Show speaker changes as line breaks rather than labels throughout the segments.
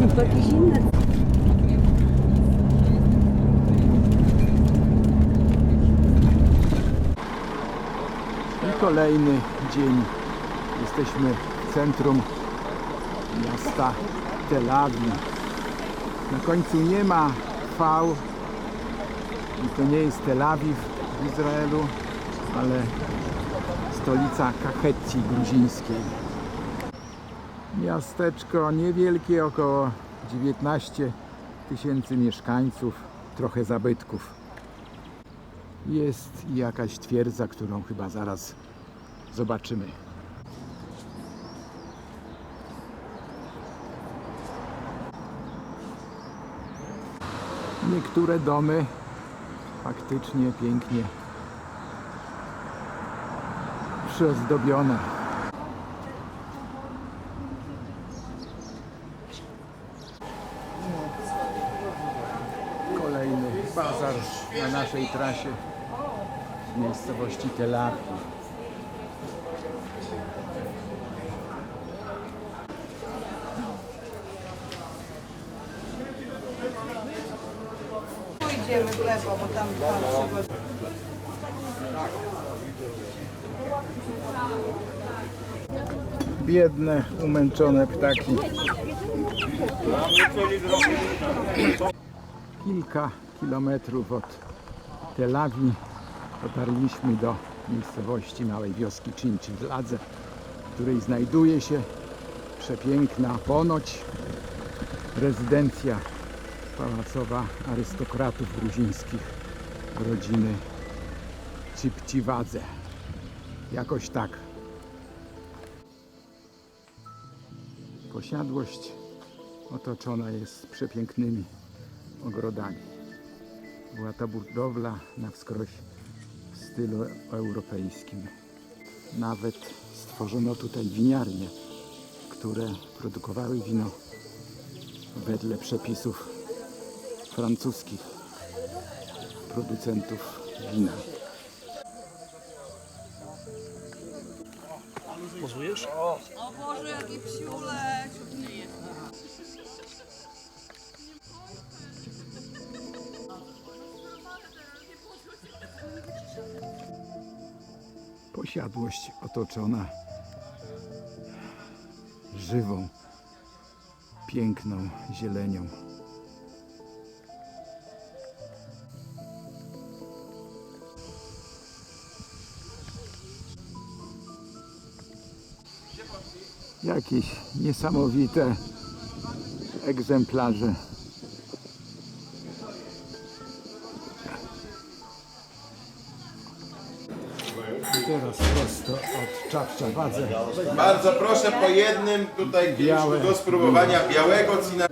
Jakieś inne.
I kolejny dzień. Jesteśmy w centrum miasta Tel Awiw. Na końcu nie ma V i to nie jest Tel Awiw w Izraelu, ale stolica Kachetii gruzińskiej. Miasteczko niewielkie, około 19 tysięcy mieszkańców, trochę zabytków. Jest jakaś twierdza, którą chyba zaraz zobaczymy. Niektóre domy faktycznie pięknie przyozdobione. Kolejny bazar na naszej trasie w miejscowości Tel Awiw.
Pójdziemy w lewo, bo tam tam trzeba.
Biedne, umęczone ptaki. Kilka kilometrów od Tel Awiw dotarliśmy do miejscowości małej wioski Cincidladze, w której znajduje się przepiękna ponoć rezydencja pałacowa arystokratów gruzińskich rodziny Cipciwadze. Jakoś tak. Posiadłość otoczona jest przepięknymi ogrodami. Była to budowla na wskroś w stylu europejskim. Nawet stworzono tutaj winiarnie, które produkowały wino wedle przepisów francuskich producentów wina.
O Boże, jaki psiulek!
Posiadłość otoczona żywą, piękną zielenią. Jakieś niesamowite egzemplarze. Prosto od Czapczawadze.
Bardzo proszę po jednym tutaj
Białe.
do spróbowania białego cina.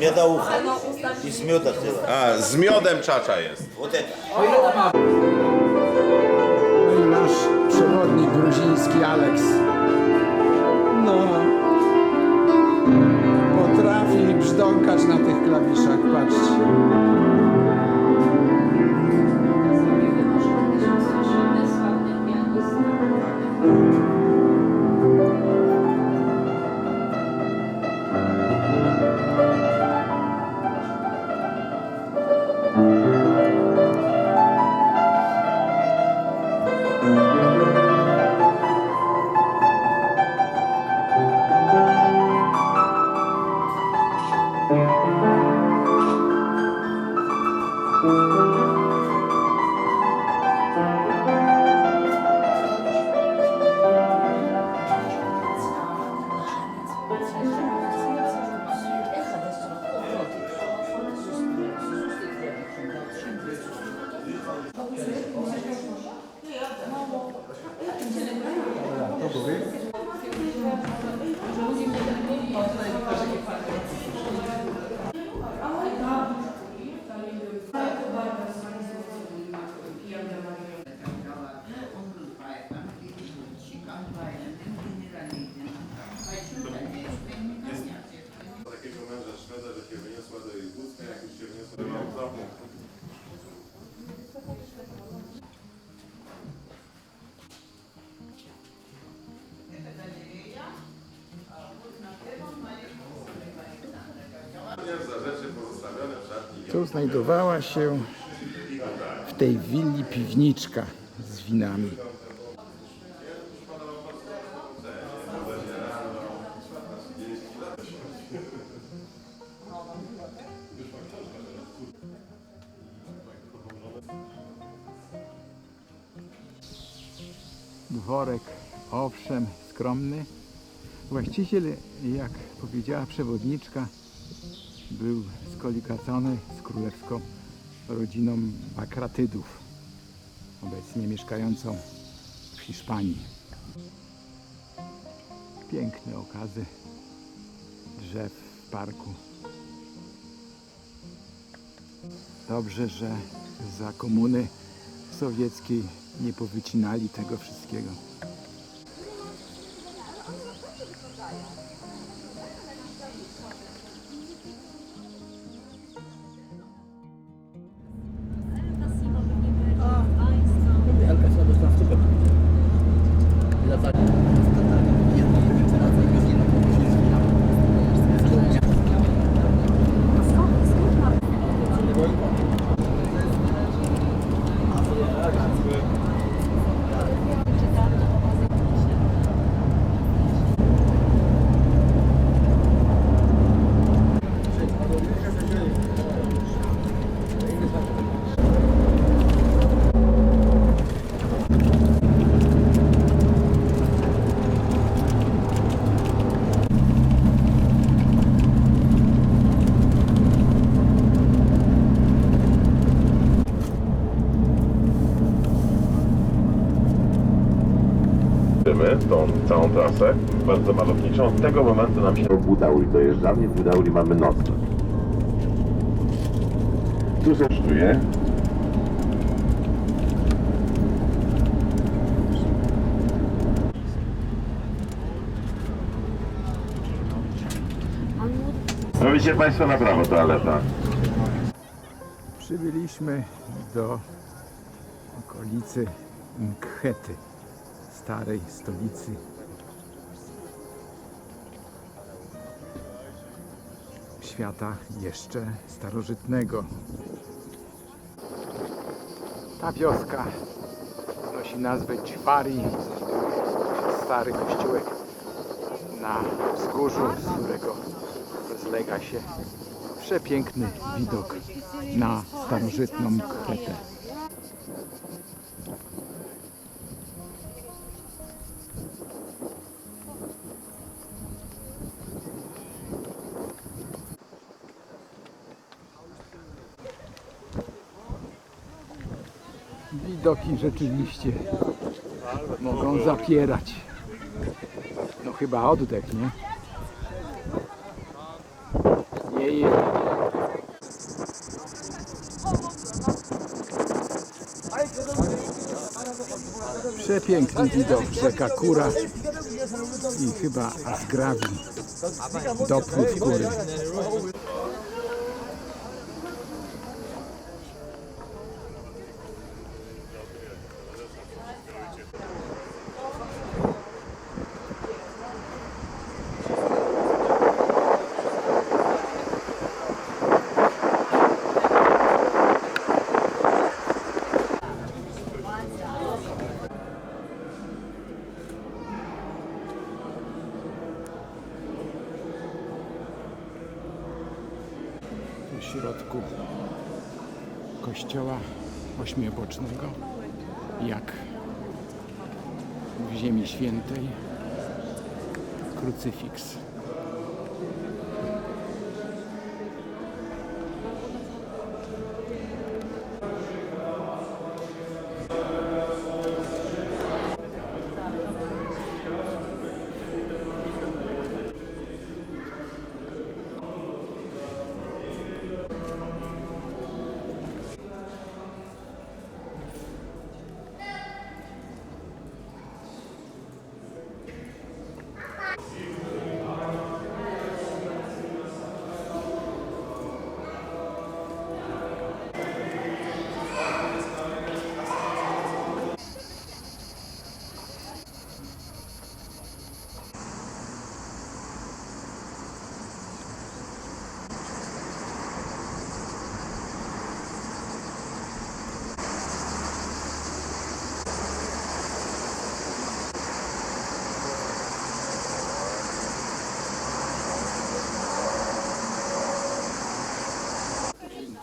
Медоуха. И с меда сделано.
A, z miodem czacza jest.
Вот это.
No i nasz przewodnik gruziński Aleks. No. Potrafi brzdąkać na tych klawiszach, patrzcie. Tu znajdowała się w tej willi piwniczka z winami. Dworek, owszem, skromny. Właściciel, jak powiedziała przewodniczka, był skolikacony z królewską rodziną Bakratydów, obecnie mieszkającą w Hiszpanii. Piękne okazy drzew w parku. Dobrze, że za komuny sowieckiej nie powycinali tego wszystkiego.
Trasę, bardzo malowniczą. Od tego momentu nam się
W Budauli dojeżdżamy, w Budauli mamy nocleg.
tu kosztuje. Robicie Państwo na prawo toaleta.
Przybyliśmy do okolicy Mkhety, starej stolicy. Świata jeszcze starożytnego. Ta wioska nosi nazwę Ćwari, stary kościółek na wzgórzu, z którego rozlega się przepiękny widok na starożytną Kretę. Widoki rzeczywiście mogą zapierać. No chyba oddech, nie? Nie jest. Przepiękny widok, rzeka Kura i chyba Asgrawi, dopływ góry. w środku kościoła ośmiobocznego, jak w Ziemi Świętej, krucyfiks.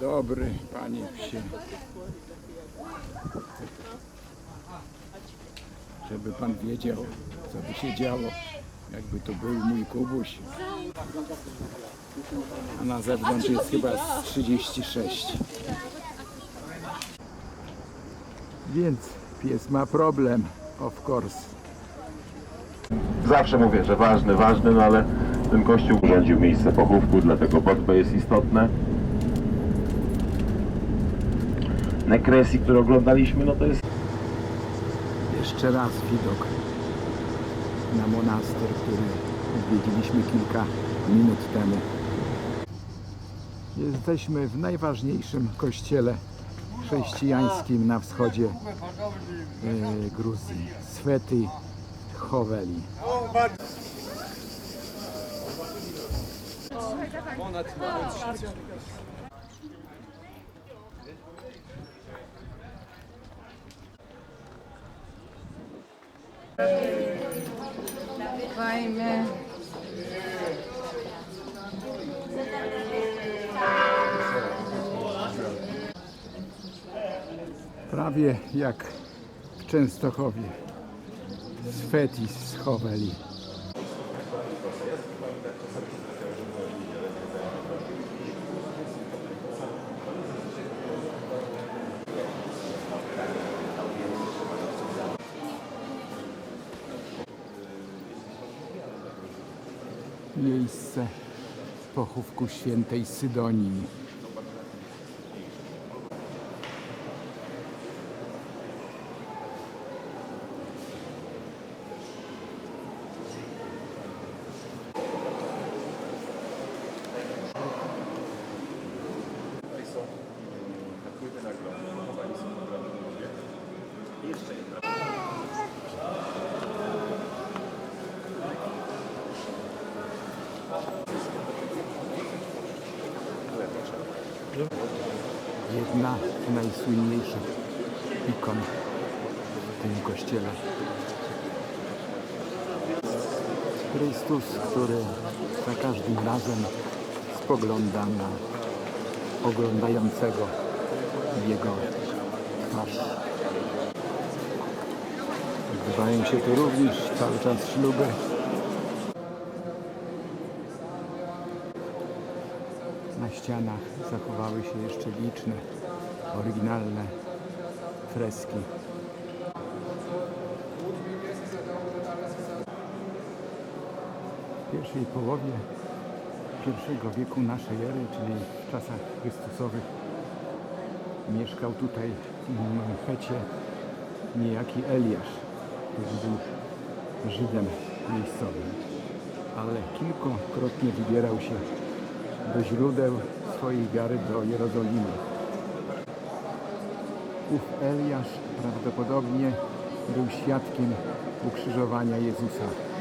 Dobry, panie psie. Żeby pan wiedział, co by się działo, jakby to był mój kubuś. A na zewnątrz jest chyba z 36. Więc pies ma problem, of course.
Zawsze mówię, że ważny, ważny, no ale ten kościół urządził miejsce pochówku, dlatego Botbe jest istotne. Nekresji, które oglądaliśmy, no to jest
Jeszcze raz widok na monaster, który odwiedziliśmy kilka minut temu. Jesteśmy w najważniejszym kościele chrześcijańskim na wschodzie e, Gruzji, Svety Choweli.
Fajnie.
Prawie jak w Częstochowie. Svety z Choweli. Miejsce pochówku świętej Sydonii. Jedna z najsłynniejszych ikon w tym kościele. Chrystus, który za każdym razem spogląda na oglądającego jego twarz. Odbywają się tu również cały czas śluby. Na ścianach zachowały się jeszcze liczne, oryginalne freski. Pierwszej połowie I wieku naszej ery, czyli w czasach Chrystusowych, mieszkał tutaj w Mechecie niejaki Eliasz, który był Żydem miejscowym, ale kilkukrotnie wybierał się do źródeł swojej wiary do Jerozolimy. Ów Eliasz prawdopodobnie był świadkiem ukrzyżowania Jezusa.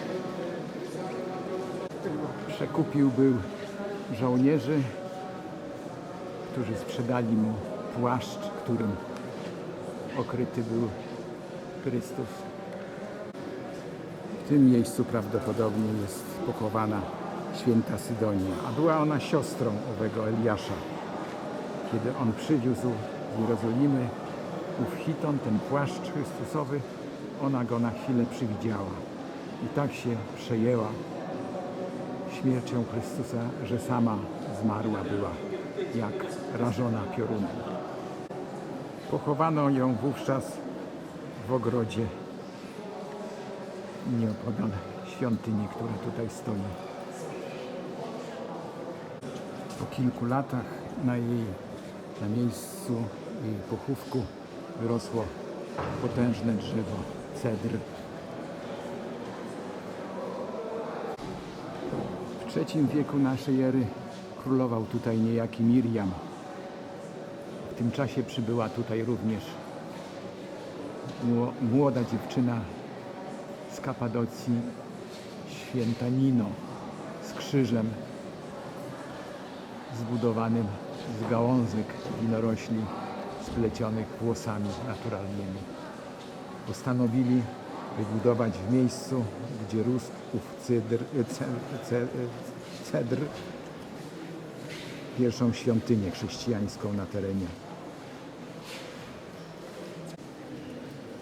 Przekupił był żołnierzy, którzy sprzedali mu płaszcz, którym okryty był Chrystus. W tym miejscu prawdopodobnie jest pochowana święta Sydonia, a była ona siostrą owego Eliasza. Kiedy on przywiózł z Jerozolimy ów chiton, ten płaszcz Chrystusowy, ona go na chwilę przywidziała. I tak się przejęła śmiercią Chrystusa, że sama zmarła była, jak rażona piorunem. Pochowano ją wówczas w ogrodzie nieopodal świątyni, która tutaj stoi. Po kilku latach na jej na miejscu jej pochówku wyrosło potężne drzewo cedr. III wieku naszej ery królował tutaj niejaki Miriam. W tym czasie przybyła tutaj również mło- młoda dziewczyna z Kapadocji, święta Nino, z krzyżem zbudowanym z gałązek winorośli splecionych włosami naturalnymi. Postanowili wybudować w miejscu, gdzie rósł ów cydr, ce, ce, cedr pierwszą świątynię chrześcijańską na terenie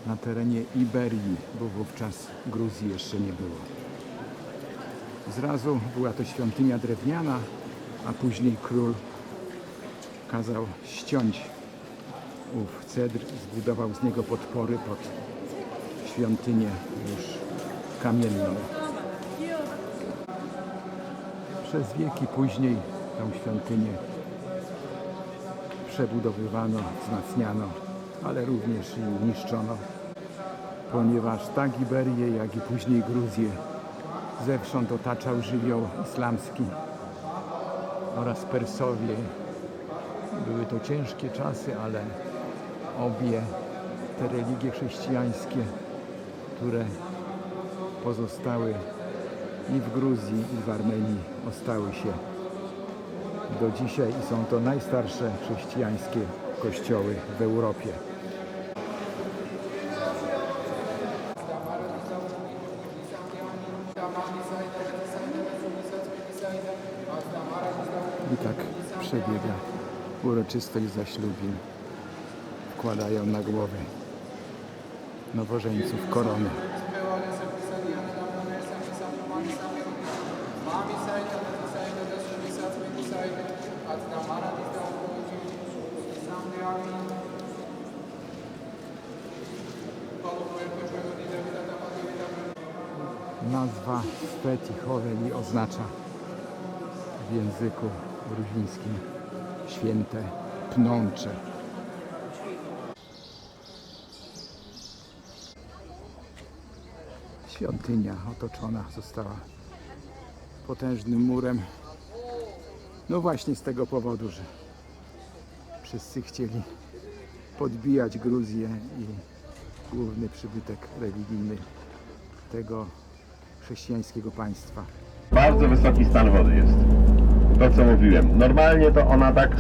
na terenie Iberii, bo wówczas Gruzji jeszcze nie było. Zrazu była to świątynia drewniana, a później król kazał ściąć ów cedr, zbudował z niego podpory pod świątynię już kamienną. Przez wieki później tą świątynię przebudowywano, wzmacniano, ale również i niszczono, ponieważ tak Iberię, jak i później Gruzję zewsząd otaczał żywioł islamski oraz Persowie. Były to ciężkie czasy, ale obie te religie chrześcijańskie, które pozostały i w Gruzji, i w Armenii, ostały się do dzisiaj i są to najstarsze chrześcijańskie kościoły w Europie. I tak przebiega uroczystość zaślubin. Wkładają na głowy nowożeńców korony. Nazwa Speti Choleli oznacza w języku gruzińskim święte pnącze. Świątynia otoczona została potężnym murem. No właśnie z tego powodu, że wszyscy chcieli podbijać Gruzję i główny przybytek religijny tego chrześcijańskiego państwa.
Bardzo wysoki stan wody jest. To co mówiłem. Normalnie to ona tak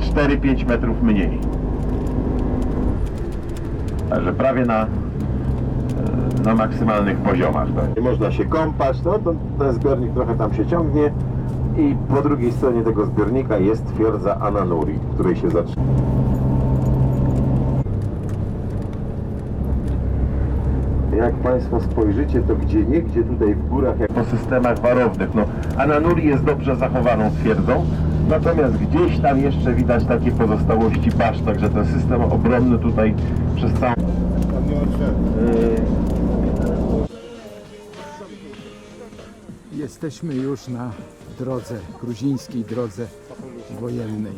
z 4-5 metrów mniej. Także prawie na, e, na maksymalnych poziomach. Tak. Nie można się kąpać, no to ten zbiornik trochę tam się ciągnie i po drugiej stronie tego zbiornika jest twierdza Ananuri, w której się zaczyna. Jak Państwo spojrzycie, to gdzie niegdzie tutaj w górach, jak po systemach warownych, no Ananuri jest dobrze zachowaną twierdzą, natomiast gdzieś tam jeszcze widać takie pozostałości basz, także ten system obronny tutaj przez całą...
Jesteśmy już na drodze, gruzińskiej drodze wojennej.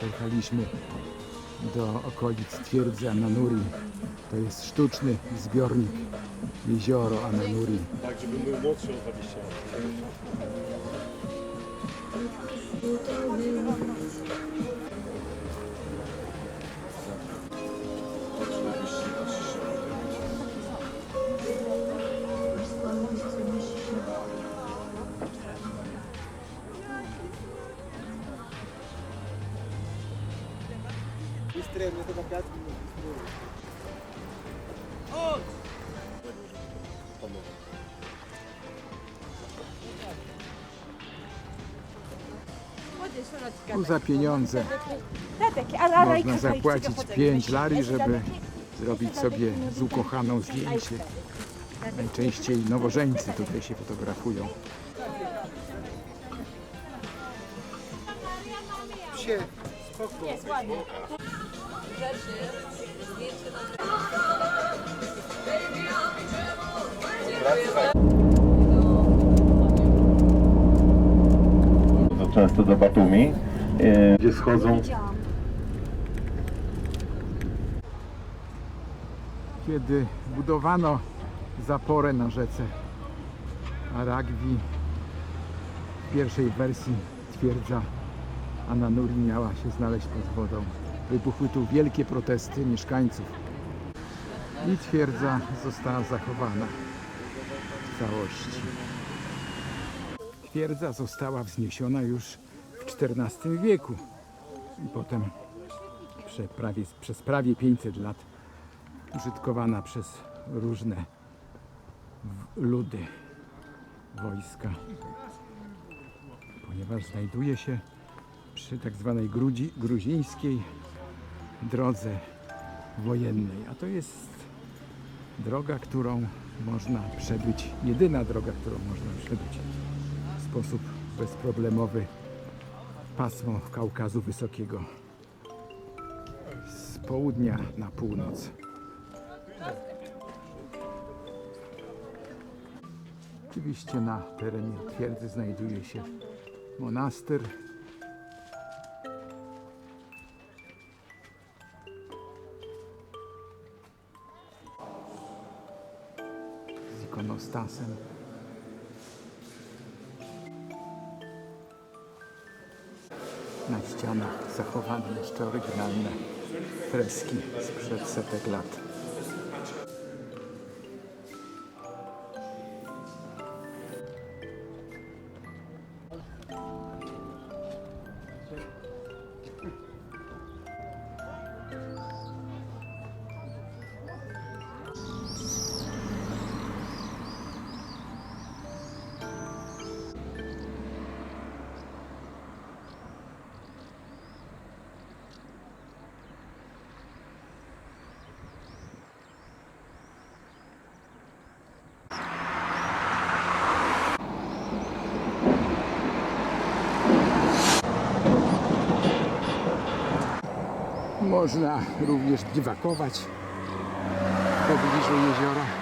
Pojechaliśmy do okolic twierdzy Ananuri. To jest sztuczny zbiornik, jezioro Ananuri.
Tak, żeby był młodszy o 20 lat.
Tu za pieniądze można zapłacić 5 lari, żeby zrobić sobie z ukochaną zdjęcie. Najczęściej nowożeńcy tutaj się fotografują.
bardzo często do Batumi, e, gdzie schodzą?
Kiedy budowano zaporę na rzece Aragwi, w pierwszej wersji twierdza Ananuri miała się znaleźć pod wodą. Wybuchły tu wielkie protesty mieszkańców. I twierdza została zachowana w całości. Twierdza została wzniesiona już w XIV wieku. I potem prze, prawie, przez prawie 500 lat użytkowana przez różne ludy wojska, ponieważ znajduje się przy tak zwanej grudzi, gruzińskiej drodze wojennej. A to jest droga, którą można przebyć, jedyna droga, którą można przebyć w sposób bezproblemowy pasmo Kaukazu Wysokiego z południa na północ. Oczywiście na terenie twierdzy znajduje się monastyr. Ikonostasem. Na ścianach zachowane jeszcze oryginalne freski sprzed setek lat. Można również biwakować w pobliżu jeziora.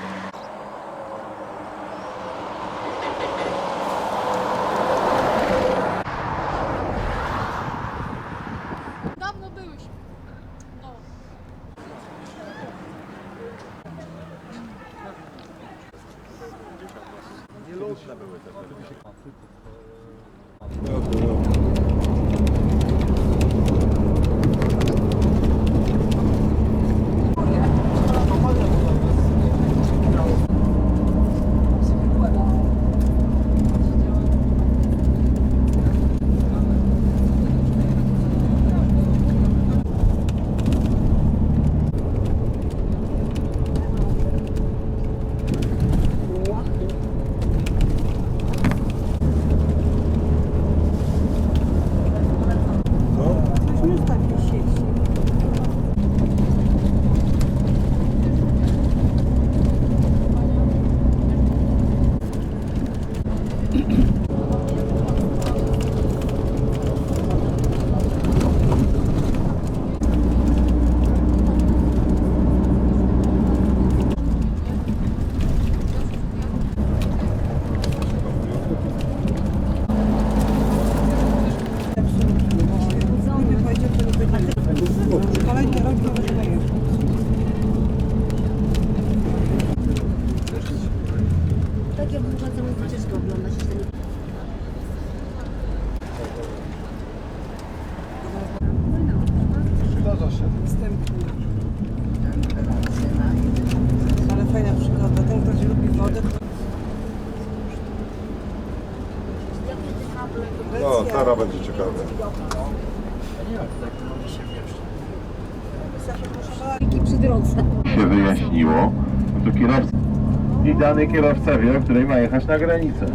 Idealny kierowca wie, o której ma jechać na granicę.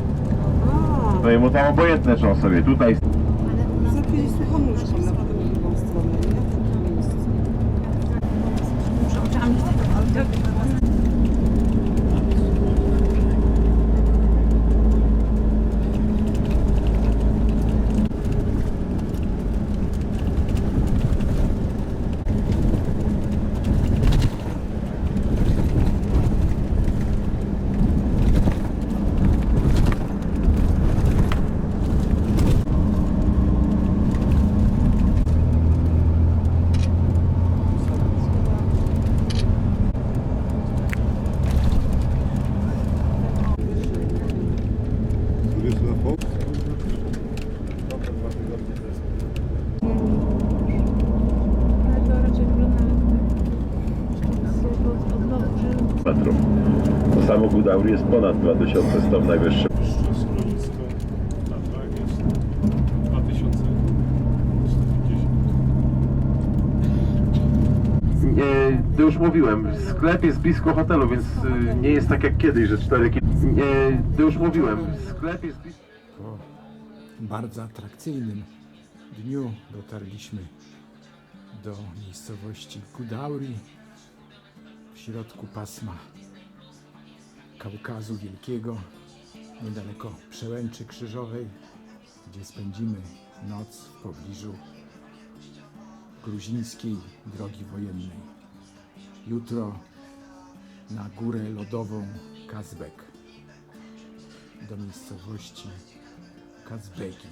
To jemu tam obojętne, czy on sobie tutaj
Zapili słuchomóżką na drugą stronę, nie? Takie miejsce.
Turyzm na Fox?
metrów. Audi jest ponad 2000 stopni najwyższy.
Schronisko. Jest. 2150.
Nie, to już mówiłem, sklep jest blisko hotelu, więc y, nie jest tak jak kiedyś, że 4 km. Nie, to już mówiłem, sklep jest blisko...
po bardzo atrakcyjnym dniu dotarliśmy do miejscowości Kudauri w środku pasma Kaukazu Wielkiego, niedaleko Przełęczy Krzyżowej, gdzie spędzimy noc w pobliżu gruzińskiej drogi wojennej. Jutro na górę lodową Kazbek do miejscowości Kazbeki.